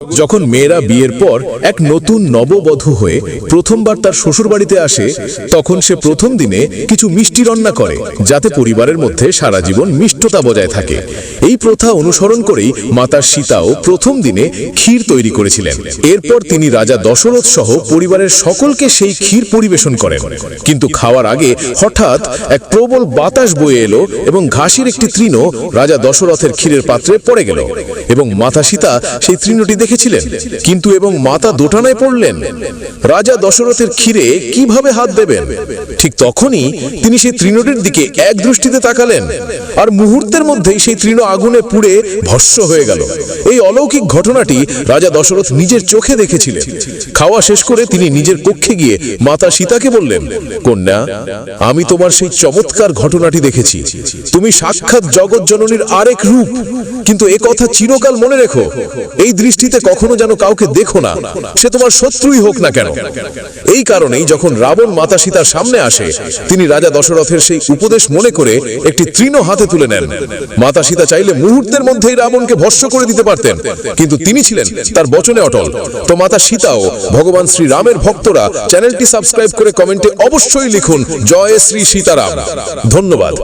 যখন মেয়েরা বিয়ের পর এক নতুন নববধূ হয়ে প্রথমবার তার শ্বশুরবাড়িতে আসে, তখন সে প্রথম দিনে কিছু মিষ্টি রান্না করে, যাতে পরিবারের মধ্যে সারা জীবন মিষ্টতা বজায় থাকে। এই প্রথা অনুসরণ করেই মাতা সীতাও প্রথম দিনে ক্ষীর তৈরি করেছিলেন। এরপর তিনি রাজা দশরথ সহ পরিবারের সকলকে সেই ক্ষীর পরিবেশন করেন। কিন্তু খাওয়ার আগে হঠাৎ এক প্রবল বাতাস বয়ে এলো এবং ঘাসের একটি তৃণ রাজা দশরথের ক্ষীরের পাত্রে পড়ে গেল এবং মাতা সীতা সেই তৃণটি দেখেছিলেন কিন্তু এবং মাতা দোটানায় পড়লেন। রাজা দশরথের ক্ষীরে কীভাবে হাত দেবেন? ঠিক তখনই তিনি সেই তৃণটির দিকে এক দৃষ্টিতে তাকালেন আর মুহূর্তের মধ্যেই সেই তৃণ আগুনে পুড়ে ভস্য হয়ে গেল। এই অলৌকিক ঘটনাটি রাজা দশরথ নিজের চোখে দেখেছিলেন। খাওয়া শেষ করে তিনি নিজের কক্ষে গিয়ে মাতা সীতাকে বললেন, কন্যা, আমি তোমার সেই চমৎকার ঘটনাটি দেখেছি। তুমি সাক্ষাৎ জগৎ জননীর আরেক রূপ। কিন্তু এ কথা চিরকাল মনে রেখো। এই দৃষ্টিতে কখনো যেন কাউকে দেখো না। সে তোমার শত্রুই হোক না কেন। এই কারণেই যখন রাবণ মাতা সীতার সামনে আসে, তিনি রাজা দশরথের সেই উপদেশ মনে করে একটি তৃণ হাতে তুলে নেন। মাতা সীতা চাইলে মুহূর্তের মধ্যেই রাবণকে ভস্য করে দিতে পারতেন, কিন্তু তিনি ছিলেন তার বচনে অটল। তো মাতা সীতাও ভগবান শ্রী রামের ভক্তরা চ্যানেলটি সাবস্ক্রাইব করে কমেন্টে অবশ্যই লিখুন, জয় শ্রী সীতারাম। ধন্যবাদ।